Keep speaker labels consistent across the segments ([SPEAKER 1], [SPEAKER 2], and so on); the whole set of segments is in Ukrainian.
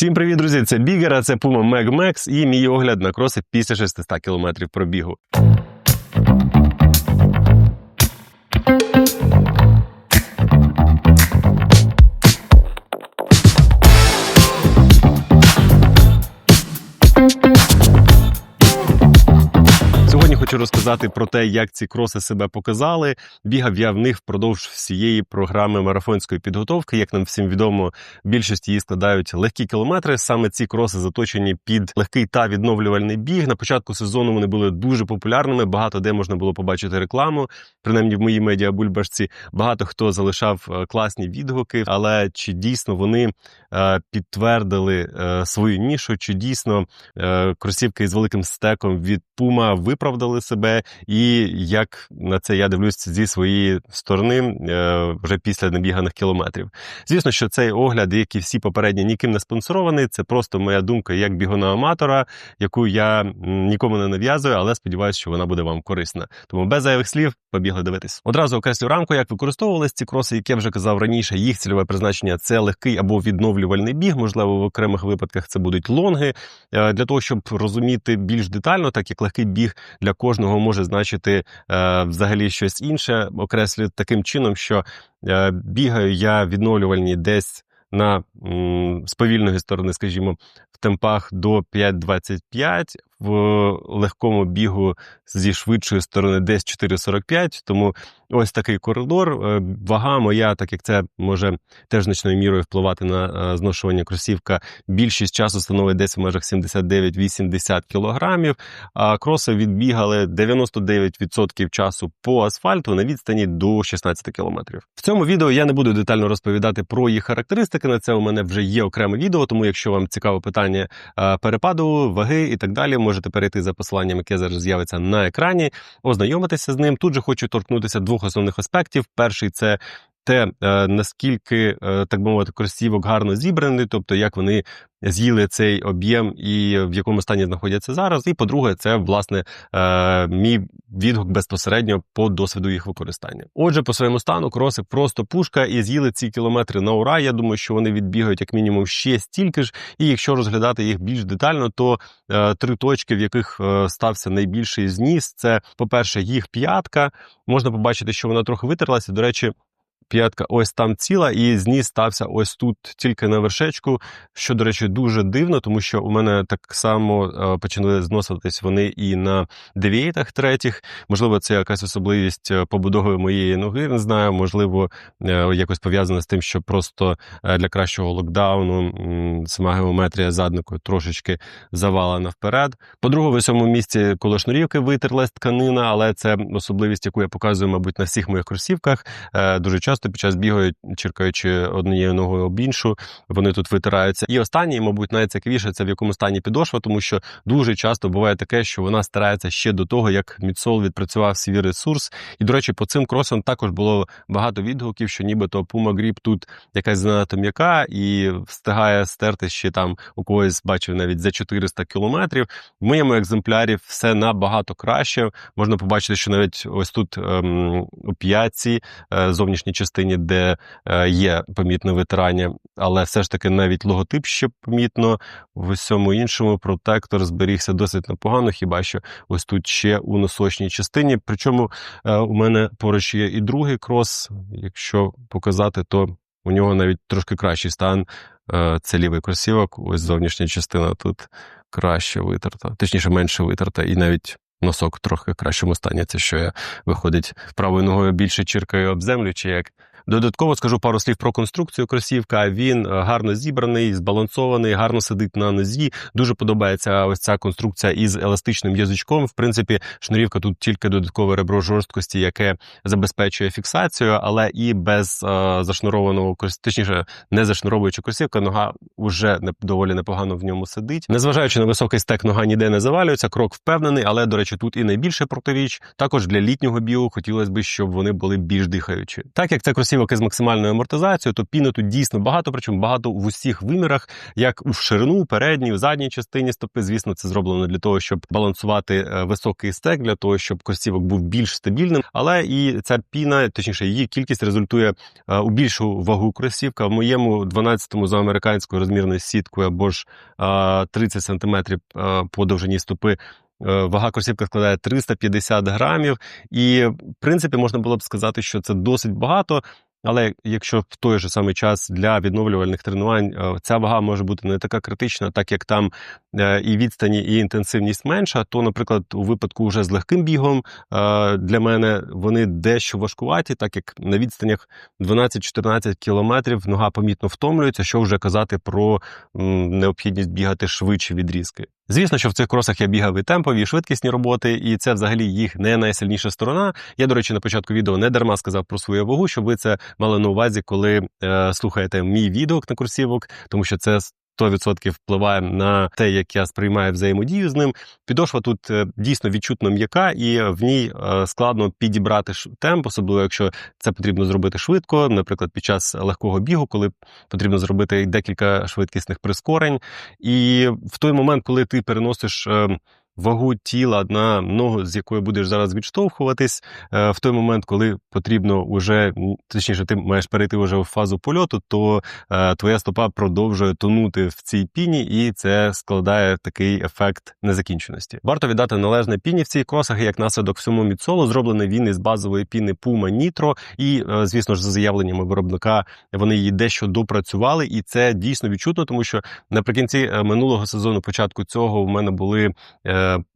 [SPEAKER 1] Всім привіт, друзі! Це Бігера, це Puma Mag Max і мій огляд на кроси після 600 км пробігу. Хочу розказати про те, як ці кроси себе показали. Бігав я в них впродовж всієї програми марафонської підготовки. Як нам всім відомо, більшість її складають легкі кілометри. Саме ці кроси заточені під легкий та відновлювальний біг. На початку сезону вони були дуже популярними. Багато де можна було побачити рекламу. Принаймні в моїй медіабульбашці багато хто залишав е, класні відгуки. Але чи дійсно вони е, підтвердили е, свою нішу? Чи дійсно кросівки із великим стеком від Puma виправдали себе, і як на це я дивлюсь зі своєї сторони е, вже після набіганих кілометрів. Звісно, що цей огляд, як і всі попередні, ніким не спонсорований. Це просто моя думка як бігуна аматора, яку я нікому не нав'язую, але сподіваюся, що вона буде вам корисна. Тому без зайвих слів побігли дивитись. Одразу окреслю рамку, як використовувались ці кроси, як я вже казав раніше. Їх цільове призначення це легкий або відновлювальний біг. Можливо, в окремих випадках це будуть лонги. Е, Для того щоб розуміти більш детально, так як легкий біг для кожного може значити е, взагалі щось інше. Окреслю таким чином, що е, бігаю я відновлювальні десь на з повільної сторони, скажімо, в темпах до 5.25, в легкому бігу зі швидшої сторони десь 4.45, тому ось такий коридор. Е, Вага моя, так як це може теж значною мірою впливати на е, зношування кросівка, більшість часу становить десь в межах 79-80 кілограмів, а кроси відбігали 99% часу по асфальту на відстані до 16 кілометрів. В цьому відео я не буду детально розповідати про їх характеристики. На це у мене вже є окреме відео, тому якщо вам цікаве питання е, перепаду, ваги і так далі, можете перейти за посиланням, яке зараз з'явиться на екрані, ознайомитися з ним. Тут же хочу торкнутися двох основних аспектів. Перший це те, е, наскільки, е, так би мовити, кросівок гарно зібраний, тобто як вони з'їли цей об'єм і в якому стані знаходяться зараз. І по-друге, це власне е, мій відгук безпосередньо по досвіду їх використання. Отже, по своєму стану кроси просто пушка і з'їли ці кілометри на ура. Я думаю, що вони відбігають як мінімум ще стільки ж. І якщо розглядати їх більш детально, то три точки, в яких стався найбільший зніс, це, по-перше, їх п'ятка. Можна побачити, що вона трохи витерлася. До речі. П'ятка ось там ціла, і зніс стався ось тут, тільки на вершечку. Що, до речі, дуже дивно, тому що у мене так само е, почали зноситись вони і на дев'ятах третіх. Можливо, це якась особливість е, побудови моєї ноги. Не знаю, можливо, е, якось пов'язано з тим, що просто для кращого локдауну сама геометрія заднику трошечки завалена вперед. По-друге, в цьому місці коло шнурівки витерлась тканина, але це особливість, яку я показую, мабуть, на всіх моїх кросівках. Дуже часто під час бігу, черкаючи однією ногою об іншу, вони тут витираються. І останнє, мабуть, найцікавіше це в якому стані підошва, тому що дуже часто буває таке, що вона старається ще до того, як мідсол відпрацював свій ресурс. І, до речі, по цим кросам також було багато відгуків, що нібито Puma Grip тут якась занадто м'яка і встигає стерти ще там у когось бачив навіть за 400 кілометрів. В моєму екземплярі все набагато краще. Можна побачити, що навіть ось тут ем, у п'ятці е, зовнішній частині, де е, є помітне витирання, але все ж таки навіть логотип ще помітно. В усьому іншому протектор зберігся досить непогано, хіба що ось тут ще у носочній частині. Причому е, у мене поруч є і другий крос. Якщо показати, то у нього навіть трошки кращий стан. Е, Це лівий кросівок, ось зовнішня частина тут краще витерта, точніше менше витерта, і навіть носок трохи кращому стані. Що я виходить правою ногою більше чіркаю об землю, чи як. Додатково скажу пару слів про конструкцію кросівка. Він е, гарно зібраний, збалансований, гарно сидить на нозі. Дуже подобається ось ця конструкція із еластичним язичком. В принципі, шнурівка тут тільки додаткове ребро жорсткості, яке забезпечує фіксацію, але і без е, зашнурованого точніше, не зашнуровуючи кросівка, нога вже не доволі непогано в ньому сидить. Незважаючи на високий стек, нога ніде не завалюється. Крок впевнений, але до речі, тут і найбільше протиріч. Також для літнього бігу хотілося б, щоб вони були більш дихаючі. Так як це кросівка кросівок із максимальною амортизацією, то піни тут дійсно багато, причому багато в усіх вимірах, як у ширину, передній, в задній частині стопи. Звісно, це зроблено для того, щоб балансувати е, високий стек, для того, щоб кросівок був більш стабільним. Але і ця піна, точніше, її кількість результує е, у більшу вагу кросівка. В моєму 12-му за американською розмірною сіткою або ж е, 30 см по довжині стопи. Е, Вага кросівка складає 350 грамів, і в принципі можна було б сказати, що це досить багато. Але якщо в той же самий час для відновлювальних тренувань е, ця вага може бути не така критична, так як там е, і відстані, і інтенсивність менша, то, наприклад, у випадку вже з легким бігом для мене вони дещо важкуваті, так як на відстанях 12-14 кілометрів нога помітно втомлюється, що вже казати про необхідність бігати швидше відрізки. Звісно, що в цих кросах я бігав і темпові, і швидкісні роботи, і це взагалі їх не найсильніша сторона. Я, до речі, на початку відео не дарма сказав про свою вагу, щоб ви це мали на увазі, коли е, слухаєте мій відгук на курсівок, тому що це 100% впливає на те, як я сприймаю взаємодію з ним. Підошва тут е, дійсно відчутно м'яка, і в ній е, складно підібрати темп, особливо якщо це потрібно зробити швидко, наприклад, під час легкого бігу, коли потрібно зробити декілька швидкісних прискорень. І в той момент, коли ти переносиш. Вагу тіла на ногу, з якої будеш зараз відштовхуватись, е, в той момент, коли потрібно уже, точніше, ти маєш перейти вже в фазу польоту, то е, твоя стопа продовжує тонути в цій піні, і це складає такий ефект незакінченості. Варто віддати належне піні в цих кросах, як наслідок всьому мідсолу. Зроблений він із базової піни Puma Nitro, і, е, звісно ж, за заявленнями виробника вони її дещо допрацювали, і це дійсно відчутно, тому що наприкінці минулого сезону, початку цього, в мене були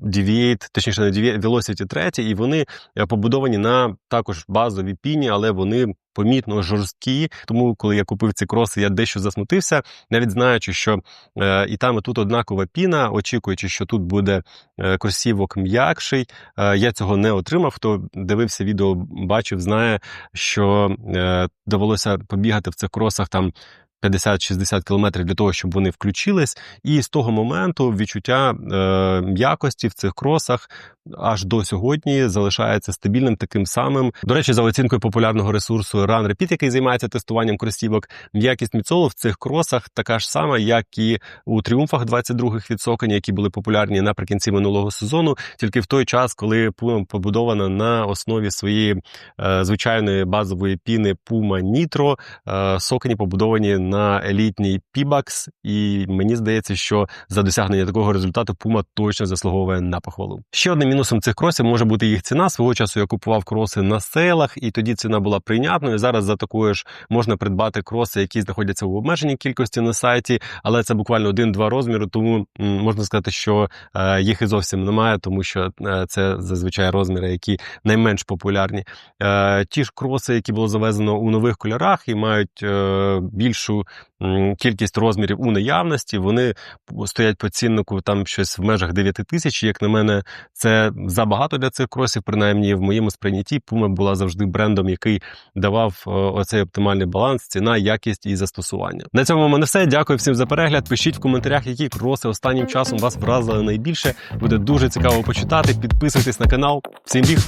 [SPEAKER 1] Deviate, точніше не Deviate, Velocity 3, і вони е, побудовані на також базовій піні, але вони помітно жорсткі. Тому, коли я купив ці кроси, я дещо засмутився, навіть знаючи, що е, і там, і тут однакова піна, очікуючи, що тут буде е, кросівок м'якший. Я цього не отримав. Хто дивився відео, бачив, знає, що довелося побігати в цих кросах там. 50-60 кілометрів для того, щоб вони включились, і з того моменту відчуття е, м'якості в цих кросах аж до сьогодні залишається стабільним таким самим. До речі, за оцінкою популярного ресурсу Run Repeat, який займається тестуванням кросівок, м'якість міцолу в цих кросах така ж сама, як і у тріумфах 22-х від Соконі, які були популярні наприкінці минулого сезону, тільки в той час, коли Puma побудована на основі своєї е, звичайної базової піни Puma Nitro, е, Соконі побудовані на елітній P-Bax, і мені здається, що за досягнення такого результату Puma точно заслуговує на похвалу. Ще одним мінусом цих кросів може бути їх ціна. Свого часу я купував кроси на сейлах, і тоді ціна була прийнятною. Зараз за такою ж можна придбати кроси, які знаходяться в обмеженій кількості на сайті, але це буквально один-два розміри, тому можна сказати, що е, їх і зовсім немає, тому що е, це зазвичай розміри, які найменш популярні. Е, ті ж кроси, які було завезено у нових кольорах і мають більшу кількість розмірів у наявності, вони стоять по ціннику там щось в межах 9 тисяч. Як на мене, це забагато для цих кросів. Принаймні в моєму сприйнятті Puma була завжди брендом, який давав е, оцей оптимальний баланс, ціна, якість і застосування. На цьому в мене все. Дякую всім за перегляд. Пишіть в коментарях, які кроси останнім часом вас вразили найбільше. Буде дуже цікаво почитати. Підписуйтесь на канал. Всім біг!